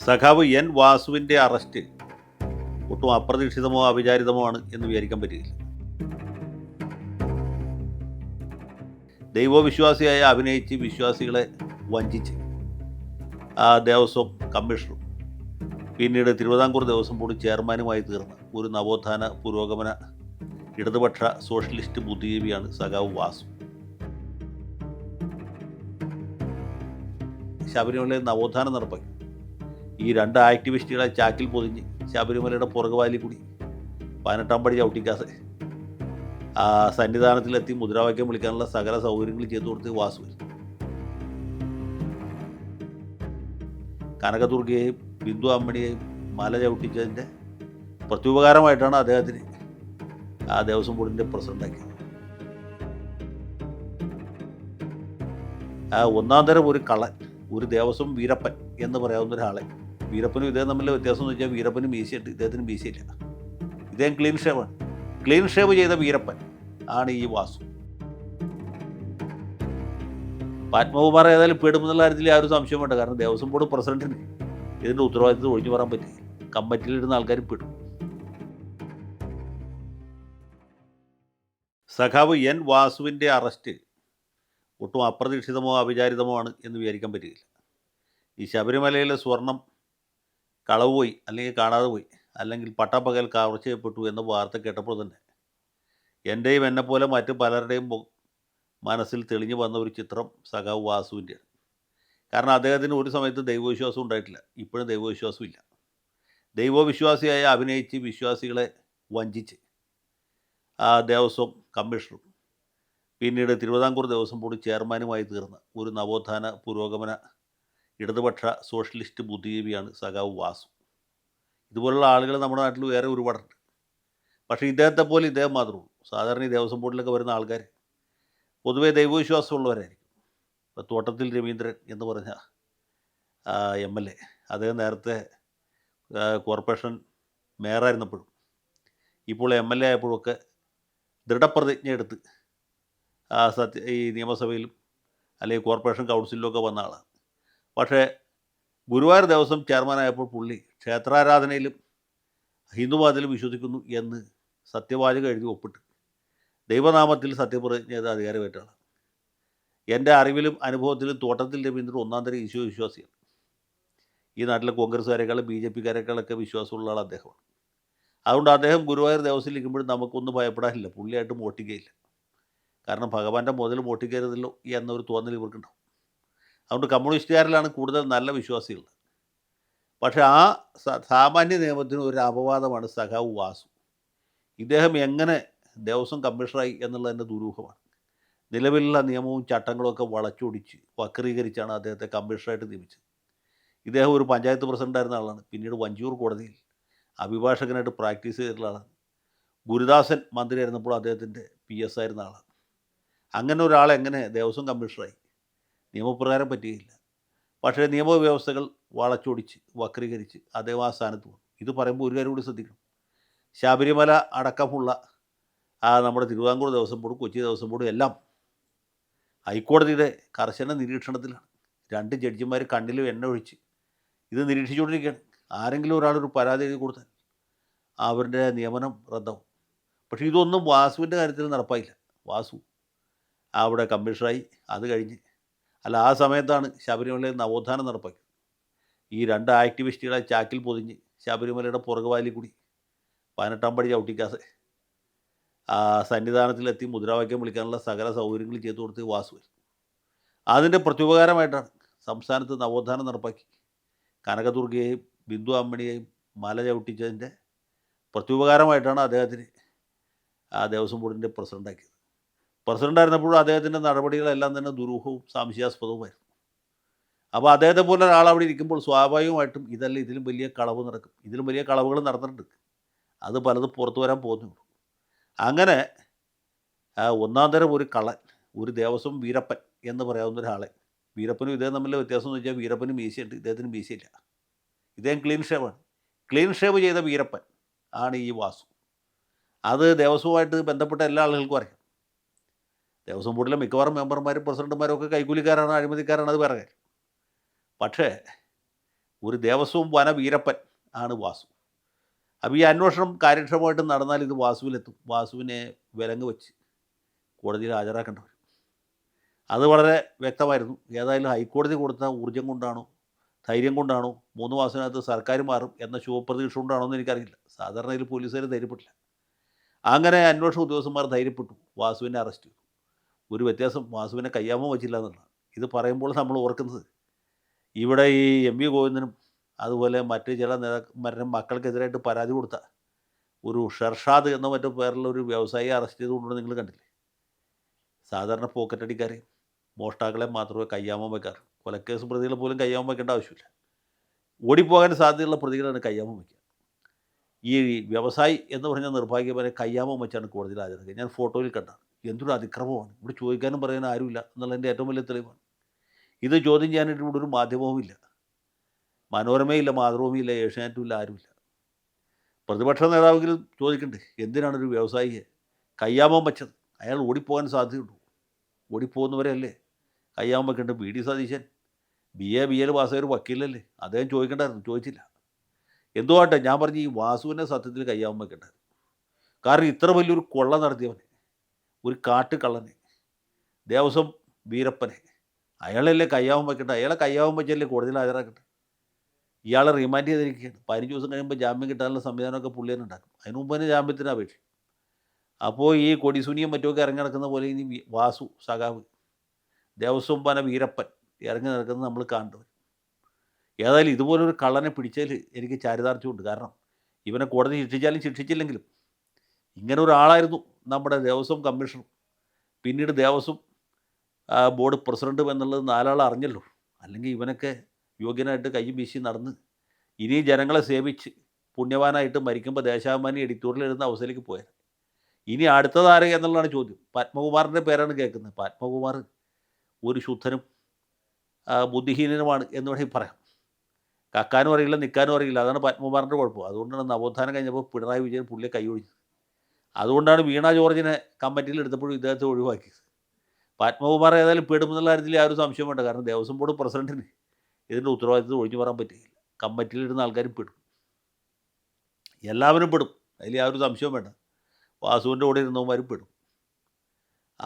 സഖാവ് N വാസുവിന്റെ arrest ഒട്ടും അപ്രതീക്ഷിതമോ അവിചാരിതമോ ആണ് എന്ന് വിചാരിക്കാൻ പറ്റുകയില്ല ദൈവവിശ്വാസിയായ അഭിനയിച്ച് വിശ്വാസികളെ വഞ്ചിച്ച് ആ ദേവസ്വം കമ്മീഷണറും പിന്നീട് തിരുവിതാംകൂർ ദേവസ്വം ബോർഡ് ചെയർമാനുമായി തീർന്ന ഒരു നവോത്ഥാന പുരോഗമന ഇടതുപക്ഷ സോഷ്യലിസ്റ്റ് ബുദ്ധിജീവിയാണ് സഖാവ് വാസു. ശബരിമലയിൽ നവോത്ഥാനം നടപ്പാക്കി. ഈ രണ്ട് ആക്ടിവിസ്റ്റുകളെ ചാക്കിൽ പൊതിഞ്ഞ് ശബരിമലയുടെ പുറകുവാലി കൂടി പതിനെട്ടാം പടി ചവിട്ടിക്കാസ് ആ സന്നിധാനത്തിലെത്തി മുദ്രാവാക്യം വിളിക്കാനുള്ള സകല സൗകര്യങ്ങൾ ചെയ്തു കൊടുത്ത് വാസു കനകദുർഗയെയും ബിന്ദു അമ്മണിയെയും മല ചവിട്ടിച്ചതിന്റെ പ്രത്യുപകാരമായിട്ടാണ് അദ്ദേഹത്തിന് ആ ദേവസ്വം ബോർഡിന്റെ പ്രസിഡന്റാക്കിയത് ഒന്നാം തരം ഒരു കള്ളൻ ഒരു ദേവസ്വം വീരപ്പൻ എന്ന് പറയാവുന്ന ഒരാളെ വീരപ്പനും ഇദ്ദേഹം തമ്മിലെ വ്യത്യാസം എന്ന് വെച്ചാൽ വീരപ്പനും മീശയുണ്ട് ഇദ്ദേഹത്തിന് മീശയില്ല ഇദ്ദേഹം ക്ലീൻ ഷേവാണ് ക്ലീൻ ഷേവ് ചെയ്ത വീരപ്പൻ ആണ് ഈ വാസു. പത്മകുമാർ ഏതായാലും പെടുമെന്നുള്ള കാര്യത്തിൽ ആ ഒരു സംശയം വേണ്ട. കാരണം ദേവസ്വം ബോർഡ് പ്രസിഡന്റിന് ഇതിന്റെ ഉത്തരവാദിത്തം ഒഴിഞ്ഞു പറയാൻ പറ്റില്ല. കമ്മിറ്റിയിലിരുന്ന ആൾക്കാരും പെടും. സഖാവ് എൻ വാസുവിന്റെ അറസ്റ്റ് ഒട്ടും അപ്രതീക്ഷിതമോ അവിചാരിതമോ ആണ് എന്ന് വിചാരിക്കാൻ പറ്റുകയില്ല ഈ ശബരിമലയിലെ സ്വർണം കളവ് പോയി അല്ലെങ്കിൽ കാണാതെ പോയി അല്ലെങ്കിൽ പട്ടപ്പകൽ കവർ ചെയ്യപ്പെട്ടു എന്ന വാർത്ത കേട്ടപ്പോൾ തന്നെ എന്റെയും എന്നെപ്പോലെ മറ്റു പലരുടെയും മനസ്സിൽ തെളിഞ്ഞു വന്ന ഒരു ചിത്രം സഖാവ് വാസുവിന്റെയാണ് കാരണം അദ്ദേഹത്തിന് ഒരു സമയത്ത് ദൈവവിശ്വാസം ഉണ്ടായിട്ടില്ല. ഇപ്പോഴും ദൈവവിശ്വാസം ഇല്ല. ദൈവവിശ്വാസിയായ അഭിനയിച്ച് വിശ്വാസികളെ വഞ്ചിച്ച് ആ ദേവസ്വം കമ്മീഷണറും പിന്നീട് തിരുവിതാംകൂർ ദേവസ്വം ബോർഡ് ചെയർമാനുമായി തീർന്ന ഒരു നവോത്ഥാന പുരോഗമന ഇടതുപക്ഷ സോഷ്യലിസ്റ്റ് ബുദ്ധിജീവിയാണ് സഖാവ് വാസു. ഇതുപോലുള്ള ആളുകൾ നമ്മുടെ നാട്ടിൽ വേറെ ഒരുപാടുണ്ട്. പക്ഷേ ഇദ്ദേഹത്തെ പോലെ ഇദ്ദേഹം മാത്രമേ ഉള്ളൂ. സാധാരണ ഈ ദേവസ്വം ബോർഡിലൊക്കെ വരുന്ന ആൾക്കാർ പൊതുവേ ദൈവവിശ്വാസമുള്ളവരായിരിക്കും. ഇപ്പോൾ തോട്ടത്തിൽ രവീന്ദ്രൻ എന്ന് പറഞ്ഞ എം എൽ എ അദ്ദേഹം നേരത്തെ കോർപ്പറേഷൻ മേയറായിരുന്നപ്പോഴും ഇപ്പോൾ എം എൽ എ ആയപ്പോഴൊക്കെ ദൃഢപ്രതിജ്ഞ എടുത്ത് സത്യ ഈ നിയമസഭയിലും അല്ലെങ്കിൽ കോർപ്പറേഷൻ കൗൺസിലിലൊക്കെ വന്ന ആളാണ്. പക്ഷേ ഗുരുവായൂർ ദേവസ്വം ചെയർമാനായപ്പോൾ പുള്ളി ക്ഷേത്രാരാധനയിലും ഹിന്ദുമതത്തിലും വിശ്വസിക്കുന്നു എന്ന് സത്യവാചകം എഴുതി ഒപ്പിട്ട്. ദൈവനാമത്തിൽ സത്യപ്രതിജ്ഞ ചെയ്ത അധികാരമേറ്റാണ് എന്റെ അറിവിലും അനുഭവത്തിലും തോട്ടത്തിൽ രവീന്ദ്രൻ ഒന്നാം തരം ഈശോ വിശ്വാസിയാണ്. ഈ നാട്ടിലെ കോൺഗ്രസ്സുകാരെക്കാളും ബി ജെ പിക്കാരെക്കാളൊക്കെ വിശ്വാസമുള്ള ആൾ അദ്ദേഹമാണ്. അതുകൊണ്ട് അദ്ദേഹം ഗുരുവായൂർ ദേവസ്വം ഇരിക്കുമ്പോഴും നമുക്കൊന്നും ഭയപ്പെടാനില്ല. പുള്ളിയായിട്ട് മോട്ടിക്കയില്ല കാരണം ഭഗവാന്റെ മുതൽ മോട്ടിക്കരുതല്ലോ എന്നൊരു തോന്നൽ ഇവർക്കുണ്ടാവും. അതുകൊണ്ട് കമ്മ്യൂണിസ്റ്റുകാരിലാണ് കൂടുതൽ നല്ല വിശ്വാസികൾ പക്ഷേ ആ സാമാന്യ നിയമത്തിന് ഒരു അപവാദമാണ് സഖാവ് വാസു. ഇദ്ദേഹം എങ്ങനെ ദേവസ്വം കമ്മീഷണറായി എന്നുള്ളതിന്റെ ദുരൂഹമാണ്. നിലവിലുള്ള നിയമവും ചട്ടങ്ങളും ഒക്കെ വളച്ചൊടിച്ച് വക്രീകരിച്ചാണ് അദ്ദേഹത്തെ കമ്മീഷണറായിട്ട് നിയമിച്ചത്. ഇദ്ദേഹം ഒരു പഞ്ചായത്ത് പ്രസിഡന്റായിരുന്ന ആളാണ്. പിന്നീട് വഞ്ചൂർ കോടതിയിൽ അഭിഭാഷകനായിട്ട് പ്രാക്ടീസ് ചെയ്തിട്ടുള്ള ആളാണ്. ഗുരുദാസൻ മന്ത്രിയായിരുന്നപ്പോൾ അദ്ദേഹത്തിന്റെ പി എസ് ആയിരുന്ന ആളാണ്. അങ്ങനെ ഒരാൾ എങ്ങനെ ദേവസ്വം കമ്മീഷണറായി? നിയമപ്രകാരം പറ്റുകയില്ല. പക്ഷേ നിയമവ്യവസ്ഥകൾ വളച്ചൊടിച്ച് വക്രീകരിച്ച് അദ്ദേഹം ആ സ്ഥാനത്ത് വന്നു. ഇത് പറയുമ്പോൾ ഒരു കാര്യം കൂടി ശ്രദ്ധിക്കണം. ശബരിമല അടക്കമുള്ള ആ നമ്മുടെ തിരുവിതാംകൂർ ദേവസ്വം ബോർഡും കൊച്ചി ദേവസ്വം ബോർഡും എല്ലാം ഹൈക്കോടതിയുടെ കർശന നിരീക്ഷണത്തിലാണ്. രണ്ട് ജഡ്ജിമാർ കണ്ണിലും എണ്ണ ഒഴിച്ച് ഇത് നിരീക്ഷിച്ചുകൊണ്ടിരിക്കുകയാണ്. ആരെങ്കിലും ഒരാളൊരു പരാതി എഴുതി കൊടുത്താൽ അവരുടെ നിയമനം റദ്ദാവും. പക്ഷേ ഇതൊന്നും വാസുവിന്റെ കാര്യത്തിൽ നടപ്പായില്ല. വാസു അവിടെ കമ്മീഷണറായി. അത് കഴിഞ്ഞ് അല്ല ആ സമയത്താണ് ശബരിമലയിൽ നവോത്ഥാനം നടപ്പാക്കിയത്. ഈ രണ്ട് ആക്ടിവിസ്റ്റുകളെ ചാക്കിൽ പൊതിഞ്ഞ് ശബരിമലയുടെ പുറകുവാലി കൂടി പതിനെട്ടാം പടി ചവിട്ടിക്കാസ് ആ സന്നിധാനത്തിലെത്തി മുദ്രാവാക്യം വിളിക്കാനുള്ള സകല സൗകര്യങ്ങൾ ചെയ്തു കൊടുത്ത് വാസു അതിന്റെ പ്രത്യുപകാരമായിട്ടാണ് സംസ്ഥാനത്ത് നവോത്ഥാനം നടപ്പാക്കി. കനകദുർഗയെയും ബിന്ദു അമ്മണിയെയും മല ചവിട്ടിച്ചതിന്റെ പ്രത്യുപകാരമായിട്ടാണ് അദ്ദേഹത്തിന് ആ ദേവസ്വം ബോർഡിന്റെ പ്രസിഡന്റാക്കിയത് പ്രസിഡന്റായിരുന്നപ്പോഴും അദ്ദേഹത്തിന്റെ നടപടികളെല്ലാം തന്നെ ദുരൂഹവും സംശയാസ്പദവുമായിരുന്നു അപ്പോൾ അദ്ദേഹത്തെ പോലെ ഒരാൾ അവിടെ ഇരിക്കുമ്പോൾ സ്വാഭാവികമായിട്ടും ഇതല്ല ഇതിലും വലിയ കളവ് നടക്കും. ഇതിലും വലിയ കളവുകൾ നടന്നിട്ടുണ്ട്. അത് പലതും പുറത്തു വരാൻ പോകുന്നുള്ളൂ അങ്ങനെ ഒന്നാം തരം ഒരു കളൻ ഒരു ദേവസ്വം വീരപ്പൻ എന്ന് പറയാവുന്ന ഒരാളെ വീരപ്പനും ഇദ്ദേഹം തമ്മിലെ വ്യത്യാസം എന്ന് വെച്ചാൽ വീരപ്പനും മീശയുണ്ട് ഇദ്ദേഹത്തിന് മീശയില്ല. ഇദ്ദേഹം ക്ലീൻ ഷേവാണ്. ക്ലീൻ ഷേവ് ചെയ്ത വീരപ്പൻ ആണ് ഈ വാസു. അത് ദേവസ്വമായിട്ട് ബന്ധപ്പെട്ട എല്ലാ ആളുകൾക്കും അറിയാം. ദേവസ്വം ബോർഡിലെ മിക്കവാറും മെമ്പർമാരും പ്രസിഡന്റുമാരും ഒക്കെ കൈക്കൂലിക്കാരാണ് അഴിമതിക്കാരാണ് അത് വേറെ പക്ഷേ ഒരു ദേവസ്വം വന വീരപ്പൻ ആണ് വാസു. അപ്പോൾ ഈ അന്വേഷണം കാര്യക്ഷമമായിട്ട് നടന്നാൽ ഇത് വാസുവിലെത്തും. വാസുവിനെ വിലങ്ങ് വെച്ച് കോടതിയിൽ ഹാജരാക്കേണ്ടി വരും. അത് വളരെ വ്യക്തമായിരുന്നു. ഏതായാലും ഹൈക്കോടതി കൊടുത്ത ഊർജം കൊണ്ടാണോ ധൈര്യം കൊണ്ടാണോ മൂന്ന് മാസത്തിനകത്ത് സർക്കാർ മാറും എന്ന ശുഭപ്രതീക്ഷ കൊണ്ടാണോ എന്ന് എനിക്കറിയില്ല സാധാരണയിൽ പോലീസുകാർ ധൈര്യപ്പെട്ടില്ല. അങ്ങനെ അന്വേഷണ ഉദ്യോഗസ്ഥന്മാർ ധൈര്യപ്പെട്ടു. വാസുവിനെ അറസ്റ്റ് ചെയ്തു. ഒരു വ്യത്യാസം വാസുവിനെ കയ്യാമോ വച്ചില്ല എന്നുള്ളതാണ്. ഇത് പറയുമ്പോൾ നമ്മൾ ഓർക്കുന്നത്. ഇവിടെ ഈ എം വി ഗോവിന്ദനും അതുപോലെ മറ്റ് ചില നേതാക്കന്മാരുടെ മക്കൾക്കെതിരായിട്ട് പരാതി കൊടുത്ത ഒരു ഷർഷാദ് എന്ന മറ്റു പേരിൽ ഒരു വ്യവസായിയെ അറസ്റ്റ് ചെയ്തുകൊണ്ടുള്ളത് നിങ്ങൾ കണ്ടില്ലേ? സാധാരണ പോക്കറ്റ് പോക്കറ്റടിക്കാരെയും മോഷ്ടാക്കളെ മാത്രമേ കയ്യാമം വെക്കാറ് കൊലക്കേസ് പ്രതികളെ പോലും കയ്യാമം വെക്കേണ്ട ആവശ്യമില്ല. ഓടിപ്പോകാൻ സാധ്യതയുള്ള പ്രതികളാണ് കയ്യാമം വയ്ക്കുക. ഈ വ്യവസായി എന്ന് പറഞ്ഞ നിർഭാഗ്യപരെ കയ്യാമം വെച്ചാണ് കോടതിയിൽ ഹാജരാക്കുക. ഞാൻ ഫോട്ടോയിൽ കണ്ടാണ് എന്തൊരു അതിക്രമമാണ്? ഇവിടെ ചോദിക്കാനും പറയാനും ആരുമില്ല എന്നുള്ളതിന്റെ ഏറ്റവും വലിയ തെളിവാണ്. ഇത് ചോദ്യം ചെയ്യാനായിട്ട് ഇവിടെ ഒരു മാധ്യമവുമില്ല. മനോരമയില്ല മാതൃഭൂമിയില്ല ഏഷ്യാനെറ്റും ഇല്ല ആരുമില്ല. പ്രതിപക്ഷ നേതാവെങ്കിലും ചോദിക്കണ്ടേ എന്തിനാണ് ഒരു വ്യവസായിയെ കയ്യാമം വെച്ചത്? അയാൾ ഓടിപ്പോകാൻ സാധ്യതയുണ്ടോ? ഓടിപ്പോകുന്നവരല്ലേ? കയ്യാമം വെക്കേണ്ടത് B D Satheesan. B A B L പാസ്സായ ഒരു വക്കീലല്ലേ? അദ്ദേഹം ചോദിക്കണ്ടായിരുന്നു ചോദിച്ചില്ല. എന്തുവാട്ടെ ഞാൻ പറഞ്ഞു ഈ വാസുവിനെ സത്യത്തിൽ കയ്യാമം വെക്കേണ്ടത്. കാരണം ഇത്ര വലിയൊരു കൊള്ള നടത്തിയവനെ. ഒരു കാട്ടുകള്ളനെ ദേവസ്വം വീരപ്പനെ. അയാളല്ലേ കയ്യാവും വയ്ക്കട്ടെ അയാളെ കയ്യാവും വെച്ചല്ലേ കോടതിയിൽ ഹാജരാക്കട്ടെ? ഇയാളെ റിമാൻഡ് ചെയ്തിരിക്കുകയാണ്. പതിനഞ്ച് ദിവസം കഴിയുമ്പോൾ ജാമ്യം കിട്ടാനുള്ള സംവിധാനമൊക്കെ പുള്ളി തന്നെ ഉണ്ടാക്കും. അതിന് മുമ്പ് തന്നെ ജാമ്യത്തിന് അപേക്ഷ. അപ്പോൾ ഈ കൊടിസുനിയും മറ്റുമൊക്കെ ഇറങ്ങി നടക്കുന്ന പോലെ ഇനി വാസു സഖാവ് ദേവസ്വം പന വീരപ്പൻ ഇറങ്ങി നടക്കുന്നത് നമ്മൾ കാണേണ്ടത് ഏതായാലും ഇതുപോലൊരു കള്ളനെ പിടിച്ചാൽ എനിക്ക് ചാരിതാർത്ഥ്യമുണ്ട് കാരണം ഇവനെ കോടതി ശിക്ഷിച്ചാലും ശിക്ഷിച്ചില്ലെങ്കിലും ഇങ്ങനെ ഒരാളായിരുന്നു. നമ്മുടെ ദേവസ്വം കമ്മീഷണർ. പിന്നീട് ദേവസ്വം ബോർഡ് പ്രസിഡന്റും എന്നുള്ളത് നാലാൾ അറിഞ്ഞല്ലോ. അല്ലെങ്കിൽ ഇവനൊക്കെ യോഗ്യനായിട്ട് കൈ വീശി നടന്ന് ഇനി ജനങ്ങളെ സേവിച്ച് പുണ്യവാനായിട്ട് മരിക്കുമ്പോൾ ദേശാഭിമാനി എഡിറ്റോറിയൽ എഴുതുന്ന അവസ്ഥയിലേക്ക് പോയത് ഇനി അടുത്തത് അടുത്തതാര് എന്നുള്ളതാണ് ചോദ്യം. പത്മകുമാറിന്റെ പേരാണ് കേൾക്കുന്നത്. പത്മകുമാർ ഒരു ശുദ്ധനും ബുദ്ധിഹീനനുമാണ് എന്ന് വേണമെങ്കിൽ പറയാം. കക്കാനും അറിയില്ല നിൽക്കാനും അറിയില്ല. അതാണ് പത്മകുമാറിന്റെ കുഴപ്പം. അതുകൊണ്ടാണ് നവോത്ഥാനം കഴിഞ്ഞപ്പോൾ പിണറായി വിജയൻ പുള്ളിയെ കൈയൊഴിഞ്ഞത് അതുകൊണ്ടാണ് വീണ ജോർജിനെ കമ്മിറ്റിയിൽ എടുത്തപ്പോഴും ഇദ്ദേഹത്തെ ഒഴിവാക്കിയത്. പത്മകുമാർ ഏതായാലും പെടുമെന്നുള്ള കാര്യത്തിൽ ആ ഒരു സംശയം വേണ്ട. കാരണം ദേവസ്വം ബോർഡ് പ്രസിഡന്റിന് ഇതിന്റെ ഉത്തരവാദിത്തം ഒഴിഞ്ഞു പറയാൻ പറ്റില്ല. കമ്മിറ്റിയിലിരുന്ന ആൾക്കാരും പെടും. എല്ലാവരും പെടും. അതിൽ ആ ഒരു സംശയം വേണ്ട. വാസുവിന്റെ കൂടെ ഇരുന്നവന്മാരും പെടും.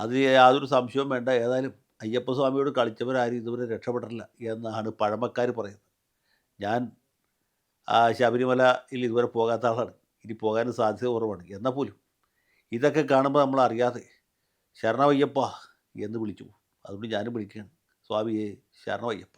അത് യാതൊരു സംശയവും വേണ്ട. ഏതായാലും അയ്യപ്പസ്വാമിയോട് കളിച്ചവരാരും ഇതുവരെ രക്ഷപ്പെട്ടില്ല എന്നാണ് പഴമക്കാർ പറയുന്നത്. ഞാൻ ശബരിമലയിൽ ഇതുവരെ പോകാത്ത ആളാണ്. ഇനി പോകാൻ സാധ്യത കുറവാണ്. എന്നാൽ പോലും ഇതൊക്കെ കാണുമ്പോൾ നമ്മൾ അറിയാതെ ശരണവയ്യപ്പ എന്ന് വിളിച്ചു. അതുകൊണ്ട് ഞാനും വിളിക്കുകയാണ്. സ്വാമിയെ ശരണമയ്യപ്പ